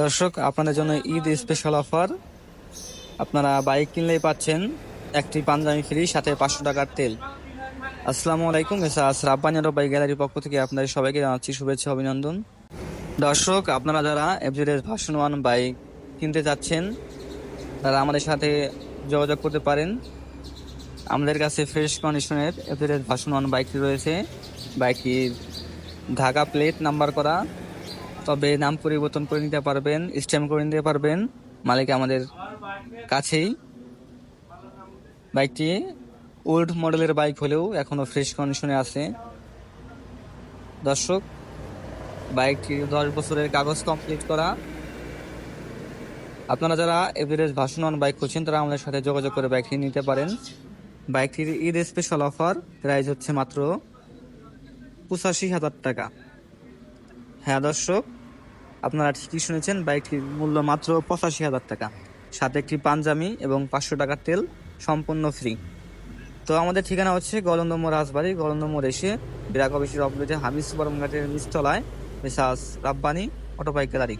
দর্শক, আপনাদের জন্য ঈদ স্পেশাল অফার আপনারা বাইক কিনলেই পাচ্ছেন একটি পাঞ্জাবি ফ্রি সাথে পাঁচশো টাকার তেল। আসসালামু আলাইকুম এসাস রাব্বানি রবাই গ্যালারির পক্ষ থেকে আপনাদের সবাইকে জানাচ্ছি শুভেচ্ছা, অভিনন্দন। দর্শক, আপনারা যারা এফজেডের ভার্সন ওয়ান বাইক কিনতে যাচ্ছেন তারা আমাদের সাথে যোগাযোগ করতে পারেন। আমাদের কাছে ফ্রেশ কন্ডিশনের এফজেডের ভার্সন ওয়ান বাইকটি রয়েছে। বাইকটির ঢাকা প্লেট নাম্বার করা। তবে নাম পরিবর্তন করে নিতে পারবেন স্ট্যাম্প করে নিতে পারবেন। মালিক আমাদের কাছেই। বাইকটি ওল্ড মডেলের বাইক হলেও এখনও ফ্রেশ কন্ডিশনে আছে। দর্শক, বাইকটি দশ বছরের কাগজ কমপ্লিট করা। আপনারা যারা এভারেজ ওয়ান বাইক খুঁজছেন, তারা আমাদের সাথে যোগাযোগ করে বাইকটি নিতে পারেন। বাইকটির ঈদ স্পেশাল অফার প্রাইস হচ্ছে মাত্র পঁচাশি হাজার টাকা। হ্যাঁ দর্শক, আপনারা ঠিকই শুনেছেন, বাইকটির মূল্য মাত্র পঁচাশি হাজার টাকা। সাথে একটি পাঞ্জামি এবং পাঁচশো টাকার তেল সম্পূর্ণ ফ্রি তো আমাদের ঠিকানা হচ্ছে গলন্দম্ব রাজবাড়ি গলন্দম্ব এসে বিরাক অফিসের অপোজিটে হামিদ সুপার মার্কেটের নিচতলায়, Mrs Rabbani auto bike gallery